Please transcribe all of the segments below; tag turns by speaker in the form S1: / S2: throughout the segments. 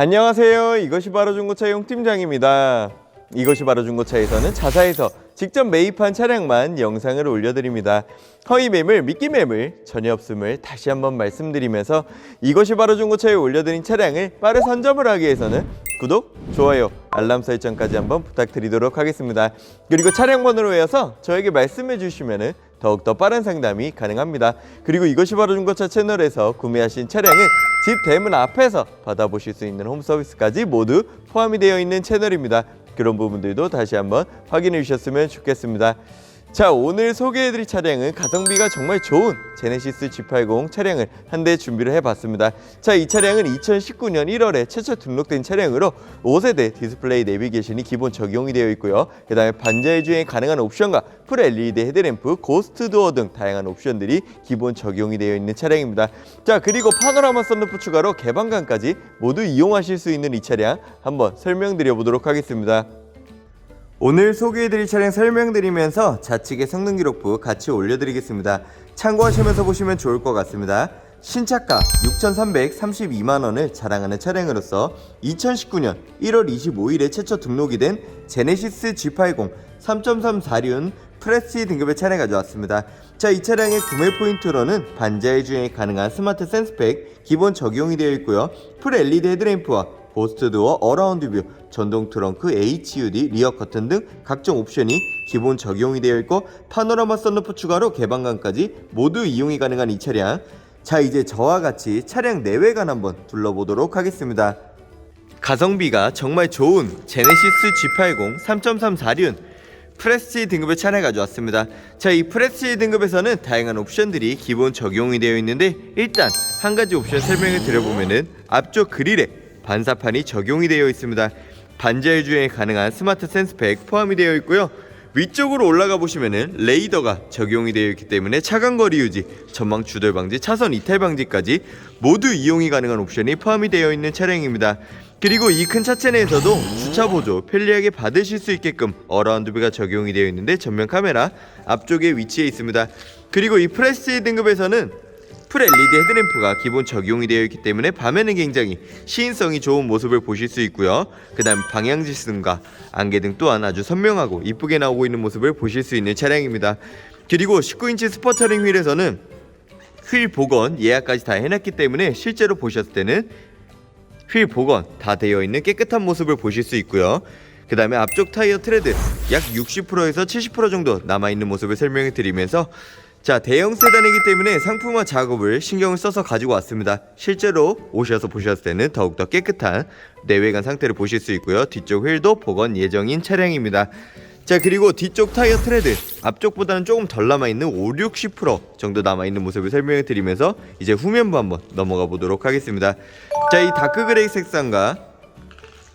S1: 안녕하세요. 이것이 바로 중고차 용팀장입니다. 이것이 바로 중고차에서는 자사에서 직접 매입한 차량만 영상을 올려드립니다. 허위 매물, 미끼 매물 전혀 없음을 다시 한번 말씀드리면서 이것이 바로 중고차에 올려드린 차량을 빠르 선점을 하기 위해서는 구독, 좋아요, 알람 설정까지 한번 부탁드리도록 하겠습니다. 그리고 차량 번호로 외워서 저에게 말씀해 주시면은 더욱더 빠른 상담이 가능합니다. 그리고 이것이 바로 중고차 채널에서 구매하신 차량은 집 대문 앞에서 받아보실 수 있는 홈 서비스까지 모두 포함이 되어 있는 채널입니다. 그런 부분들도 다시 한번 확인해 주셨으면 좋겠습니다. 자 오늘 소개해드릴 차량은 가성비가 정말 좋은 제네시스 G80 차량을 한 대 준비를 해봤습니다. 자 이 차량은 2019년 1월에 최초 등록된 차량으로 5세대 디스플레이 내비게이션이 기본 적용이 되어 있고요. 그 다음에 반자율 주행 가능한 옵션과 풀 LED 헤드램프, 고스트 도어 등 다양한 옵션들이 기본 적용이 되어 있는 차량입니다. 자 그리고 파노라마 썬루프 추가로 개방감까지 모두 이용하실 수 있는 이 차량 한번 설명드려 보도록 하겠습니다. 오늘 소개해드릴 차량 설명드리면서 좌측의 성능 기록부 같이 올려드리겠습니다. 참고하시면서 보시면 좋을 것 같습니다. 신차가 6,332만 원을 자랑하는 차량으로서 2019년 1월 25일에 최초 등록이 된 제네시스 G80 3.3사륜 프레시 등급의 차량 가져왔습니다. 자, 이 차량의 구매 포인트로는 반자율 주행이 가능한 스마트 센스팩 기본 적용이 되어 있고요. 풀 LED 헤드램프와 고스트 도어, 어라운드 뷰, 전동 트렁크, HUD, 리어 커튼 등 각종 옵션이 기본 적용이 되어 있고 파노라마 썬루프 추가로 개방감까지 모두 이용이 가능한 이 차량. 자, 이제 저와 같이 차량 내외관 한번 둘러보도록 하겠습니다. 가성비가 정말 좋은 제네시스 G80 3.3사륜 프레스티 등급의 차량 가져왔습니다. 자, 이 프레스티 등급에서는 다양한 옵션들이 기본 적용이 되어 있는데 일단 한 가지 옵션 설명을 드려보면은 앞쪽 그릴에 반사판이 적용이 되어 있습니다. 반자율 주행이 가능한 스마트 센스팩 포함이 되어 있고요. 위쪽으로 올라가 보시면은 레이더가 적용이 되어 있기 때문에 차간 거리 유지, 전방 추돌 방지, 차선 이탈 방지까지 모두 이용이 가능한 옵션이 포함이 되어 있는 차량입니다. 그리고 이 큰 차체 내에서도 주차 보조 편리하게 받으실 수 있게끔 어라운드뷰가 적용이 되어 있는데 전면 카메라 앞쪽에 위치해 있습니다. 그리고 이 프레스티 등급에서는 풀 LED 헤드램프가 기본 적용이 되어 있기 때문에 밤에는 굉장히 시인성이 좋은 모습을 보실 수 있고요. 그 다음 방향 지승과 안개 등 또한 아주 선명하고 이쁘게 나오고 있는 모습을 보실 수 있는 차량입니다. 그리고 19인치 스포터링 휠에서는 휠 복원 예약까지 다 해놨기 때문에 실제로 보셨을 때는 휠 복원 다 되어 있는 깨끗한 모습을 보실 수 있고요. 그 다음에 앞쪽 타이어 트레드 약 60%에서 70% 정도 남아있는 모습을 설명해 드리면서 자 대형 세단이기 때문에 상품화 작업을 신경을 써서 가지고 왔습니다. 실제로 오셔서 보셨을 때는 더욱더 깨끗한 내외관 상태를 보실 수 있고요. 뒤쪽 휠도 복원 예정인 차량입니다. 자 그리고 뒤쪽 타이어 트레드 앞쪽보다는 조금 덜 남아있는 5, 60% 정도 남아있는 모습을 설명해 드리면서 이제 후면부 한번 넘어가 보도록 하겠습니다 자 이 다크 그레이 색상과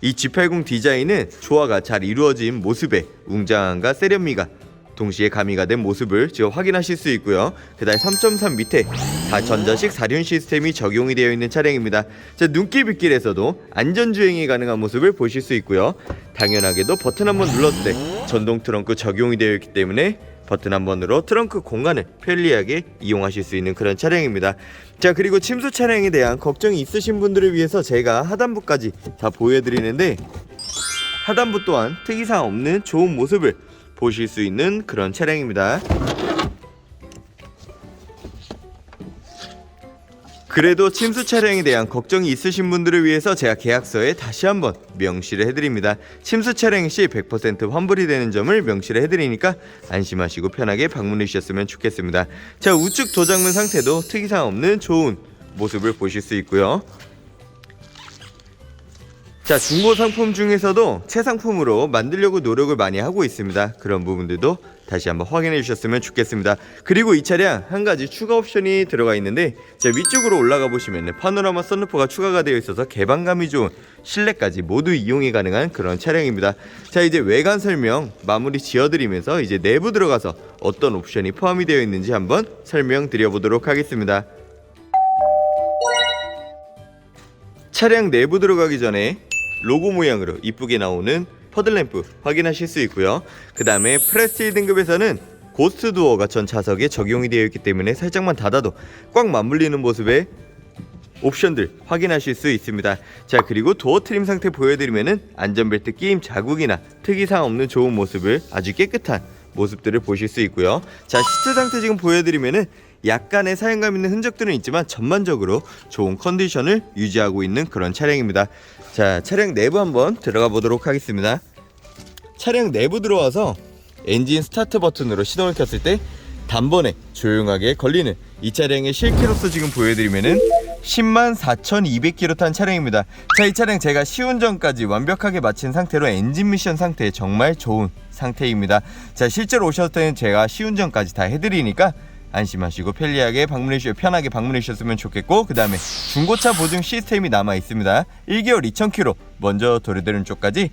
S1: 이 G80 디자인은 조화가 잘 이루어진 모습에 웅장함과 세련미가 동시에 가미가 된 모습을 지금 확인하실 수 있고요. 그다음 3.3 밑에 다 전자식 사륜 시스템이 적용이 되어 있는 차량입니다. 자 눈길 빗길에서도 안전 주행이 가능한 모습을 보실 수 있고요. 당연하게도 버튼 한번 눌렀을 때 전동 트렁크 적용이 되어 있기 때문에 버튼 한 번으로 트렁크 공간을 편리하게 이용하실 수 있는 그런 차량입니다. 자 그리고 침수 차량에 대한 걱정이 있으신 분들을 위해서 제가 하단부까지 다 보여드리는데 하단부 또한 특이사항 없는 좋은 모습을 보실 수 있는 그런 차량입니다. 그래도 침수 차량에 대한 걱정이 있으신 분들을 위해서 제가 계약서에 다시 한번 명시를 해드립니다. 침수 차량 시 100% 환불이 되는 점을 명시를 해드리니까 안심하시고 편하게 방문해 주셨으면 좋겠습니다. 자 우측 도장문 상태도 특이사항 없는 좋은 모습을 보실 수 있고요. 자 중고 상품 중에서도 최상품으로 만들려고 노력을 많이 하고 있습니다. 그런 부분들도 다시 한번 확인해 주셨으면 좋겠습니다. 그리고 이 차량 한 가지 추가 옵션이 들어가 있는데 자 위쪽으로 올라가 보시면 파노라마 썬루프가 추가가 되어 있어서 개방감이 좋은 실내까지 모두 이용이 가능한 그런 차량입니다. 자 이제 외관 설명 마무리 지어 드리면서 이제 내부 들어가서 어떤 옵션이 포함이 되어 있는지 한번 설명드려 보도록 하겠습니다. 차량 내부 들어가기 전에 로고 모양으로 이쁘게 나오는 퍼들램프 확인하실 수 있고요. 그 다음에 프레스티 등급에서는 고스트 도어가 전 좌석에 적용이 되어 있기 때문에 살짝만 닫아도 꽉 맞물리는 모습의 옵션들 확인하실 수 있습니다. 자 그리고 도어 트림 상태 보여드리면은 안전벨트 끼임 자국이나 특이사항 없는 좋은 모습을 아주 깨끗한 모습들을 보실 수 있고요. 자 시트 상태 지금 보여드리면은 약간의 사용감 있는 흔적들은 있지만 전반적으로 좋은 컨디션을 유지하고 있는 그런 차량입니다. 자 차량 내부 한번 들어가 보도록 하겠습니다. 차량 내부 들어와서 엔진 스타트 버튼으로 시동을 켰을 때 단번에 조용하게 걸리는 이 차량의 실키로서 지금 보여드리면은 10만 4,200km 탄 차량입니다. 자, 이 차량 제가 시운전까지 완벽하게 마친 상태로 엔진 미션 상태 정말 좋은 상태입니다. 자, 실제로 오셨을 때는 제가 시운전까지 다 해드리니까 안심하시고 편리하게 방문해 주셔 편하게 방문해 주셨으면 좋겠고 그 다음에 중고차 보증 시스템이 남아 있습니다. 1개월 2,000km 먼저 도래되는 쪽까지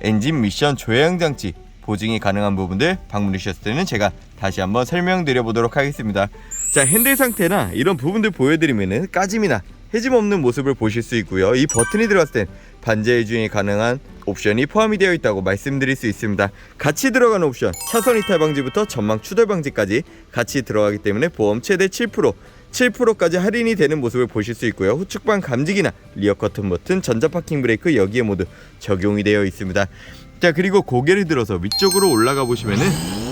S1: 엔진 미션 조향 장치 보증이 가능한 부분들 방문해 주셨을 때는 제가 다시 한번 설명드려 보도록 하겠습니다. 자 핸들 상태나 이런 부분들 보여드리면은 까짐이나 해짐 없는 모습을 보실 수 있고요. 이 버튼이 들어갔을 땐 반자의 주행이 가능한 옵션이 포함이 되어 있다고 말씀드릴 수 있습니다. 같이 들어가는 옵션 차선 이탈 방지부터 전망 추돌 방지까지 같이 들어가기 때문에 보험 최대 7% 7%까지 할인이 되는 모습을 보실 수 있고요. 후측방 감지기나 리어 커튼 버튼, 전자 파킹 브레이크 여기에 모두 적용이 되어 있습니다. 자 그리고 고개를 들어서 위쪽으로 올라가 보시면은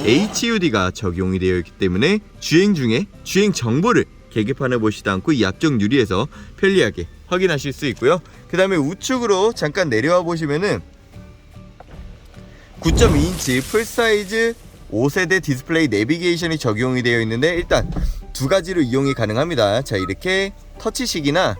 S1: HUD가 적용이 되어 있기 때문에 주행 중에 주행 정보를 계기판에 보시지 않고 이 앞쪽 유리에서 편리하게 확인하실 수 있고요. 그 다음에 우측으로 잠깐 내려와 보시면은 9.2인치 풀사이즈 5세대 디스플레이 내비게이션이 적용이 되어 있는데 일단 두 가지로 이용이 가능합니다. 자 이렇게 터치식이나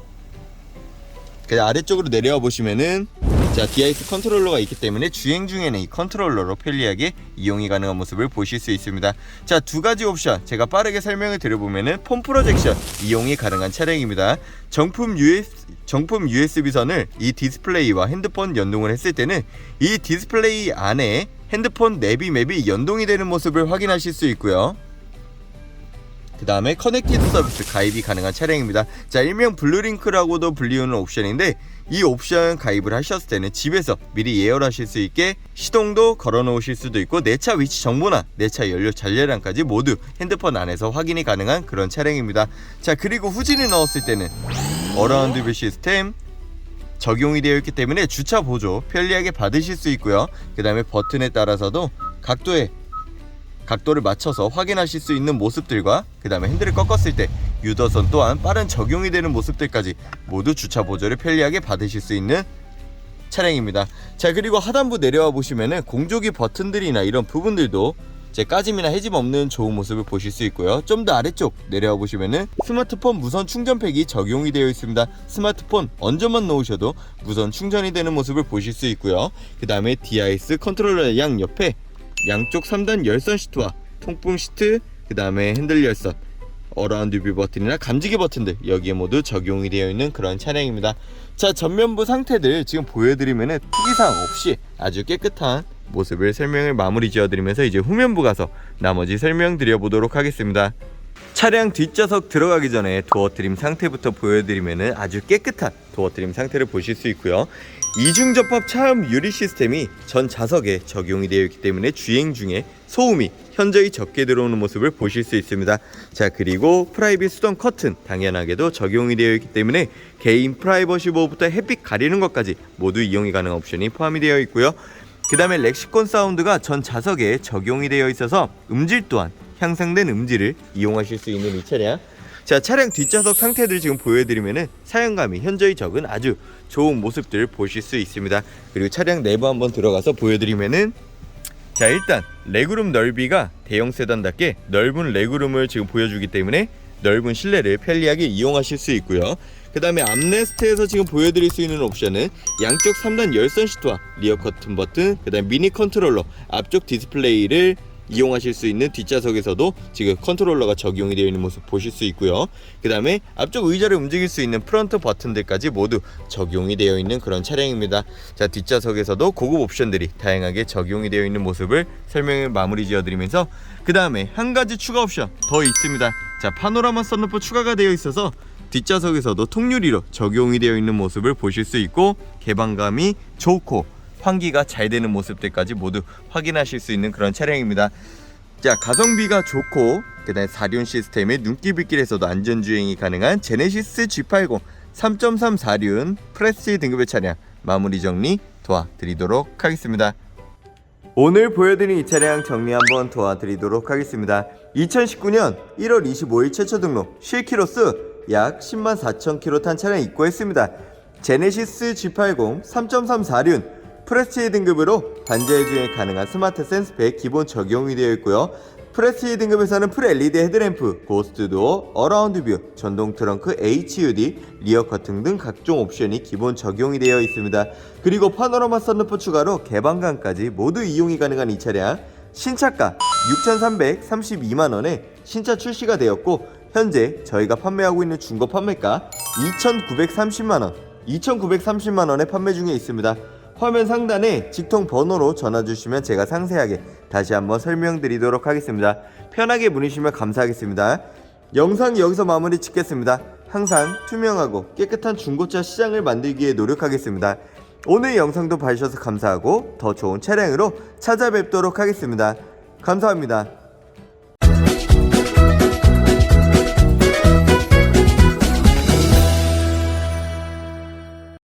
S1: 그 아래쪽으로 내려와 보시면은 자 DIS 컨트롤러가 있기 때문에 주행 중에는 이 컨트롤러로 편리하게 이용이 가능한 모습을 보실 수 있습니다. 자 두 가지 옵션 제가 빠르게 설명을 드려보면은 폼 프로젝션 이용이 가능한 차량입니다. 정품 US 정품 USB 선을 이 디스플레이와 핸드폰 연동을 했을 때는 이 디스플레이 안에 핸드폰 내비 맵이 연동이 되는 모습을 확인하실 수 있고요. 그 다음에 커넥티드 서비스 가입이 가능한 차량입니다. 자, 일명 블루링크라고도 불리우는 옵션인데 이 옵션 가입을 하셨을 때는 집에서 미리 예열하실 수 있게 시동도 걸어 놓으실 수도 있고 내 차 위치 정보나 내 차 연료 잔량까지 모두 핸드폰 안에서 확인이 가능한 그런 차량입니다. 자, 그리고 후진을 넣었을 때는 어라운드 뷰 시스템 적용이 되어 있기 때문에 주차 보조 편리하게 받으실 수 있고요. 그 다음에 버튼에 따라서도 각도에 각도를 맞춰서 확인하실 수 있는 모습들과 그 다음에 핸들을 꺾었을 때 유더선 또한 빠른 적용이 되는 모습들까지 모두 주차 보조를 편리하게 받으실 수 있는 차량입니다. 자 그리고 하단부 내려와 보시면은 공조기 버튼들이나 이런 부분들도 제 까짐이나 해짐 없는 좋은 모습을 보실 수 있고요. 좀 더 아래쪽 내려와 보시면은 스마트폰 무선 충전팩이 적용이 되어 있습니다. 스마트폰 얹어만 놓으셔도 무선 충전이 되는 모습을 보실 수 있고요. 그 다음에 DIS 컨트롤러 양 옆에 양쪽 3단 열선 시트와 통풍 시트, 그 다음에 핸들 열선, 어라운드 뷰 버튼이나 감지기 버튼들 여기에 모두 적용이 되어 있는 그런 차량입니다. 자 전면부 상태들 지금 보여드리면은 특이사항 없이 아주 깨끗한 모습을 설명을 마무리 지어드리면서 이제 후면부 가서 나머지 설명드려 보도록 하겠습니다. 차량 뒷좌석 들어가기 전에 도어 트림 상태부터 보여드리면은 아주 깨끗한 도어 트림 상태를 보실 수 있고요. 이중 접합 차음 유리 시스템이 전 좌석에 적용이 되어 있기 때문에 주행 중에 소음이 현저히 적게 들어오는 모습을 보실 수 있습니다. 자 그리고 프라이빗 수동 커튼 당연하게도 적용이 되어 있기 때문에 개인 프라이버시 보호부터 햇빛 가리는 것까지 모두 이용이 가능한 옵션이 포함이 되어 있고요. 그 다음에 렉시콘 사운드가 전 좌석에 적용이 되어 있어서 음질 또한 향상된 음질을 이용하실 수 있는 이 차량 자 차량 뒷좌석 상태들 지금 보여드리면은 사용감이 현저히 적은 아주 좋은 모습들 보실 수 있습니다. 그리고 차량 내부 한번 들어가서 보여드리면은 자 일단 레그룸 넓이가 대형 세단답게 넓은 레그룸을 지금 보여주기 때문에 넓은 실내를 편리하게 이용하실 수 있고요. 그 다음에 암레스트에서 지금 보여드릴 수 있는 옵션은 양쪽 3단 열선 시트와 리어 커튼 버튼 그 다음 미니 컨트롤러 앞쪽 디스플레이를 이용하실 수 있는 뒷좌석에서도 지금 컨트롤러가 적용이 되어 있는 모습 보실 수 있고요. 그 다음에 앞쪽 의자를 움직일 수 있는 프런트 버튼들까지 모두 적용이 되어 있는 그런 차량입니다. 자 뒷좌석에서도 고급 옵션들이 다양하게 적용이 되어 있는 모습을 설명을 마무리 지어드리면서 그 다음에 한 가지 추가 옵션 더 있습니다. 자 파노라마 썬루프 추가가 되어 있어서 뒷좌석에서도 통유리로 적용이 되어 있는 모습을 보실 수 있고 개방감이 좋고 환기가 잘 되는 모습들까지 모두 확인하실 수 있는 그런 차량입니다. 자 가성비가 좋고 그다음 사륜 시스템의 눈길빗길에서도 안전주행이 가능한 제네시스 G80 3.3 사륜 프레스티 등급의 차량 마무리 정리 도와드리도록 하겠습니다. 오늘 보여드린 이 차량 정리 한번 도와드리도록 하겠습니다. 2019년 1월 25일 최초 등록 실키로스 약 10만 4천 킬로 탄 차량 입고했습니다. 제네시스 G80 3.3 사륜 프레스티지 등급으로 반자율 주행 가능한 스마트 센스팩 기본 적용이 되어 있고요. 프레스티지 등급에서는 풀 LED 헤드램프, 고스트 도어, 어라운드 뷰, 전동 트렁크 HUD, 리어 커튼 등 각종 옵션이 기본 적용이 되어 있습니다. 그리고 파노라마 썬루프 추가로 개방감까지 모두 이용이 가능한 이 차량 신차가 6,332만 원에 신차 출시가 되었고 현재 저희가 판매하고 있는 중고 판매가 2,930만 원, 2,930만 원에 판매 중에 있습니다. 화면 상단에 직통 번호로 전화 주시면 제가 상세하게 다시 한번 설명드리도록 하겠습니다. 편하게 문의주시면 감사하겠습니다. 영상 여기서 마무리 짓겠습니다. 항상 투명하고 깨끗한 중고차 시장을 만들기 위해 노력하겠습니다. 오늘 영상도 봐주셔서 감사하고 더 좋은 차량으로 찾아뵙도록 하겠습니다. 감사합니다.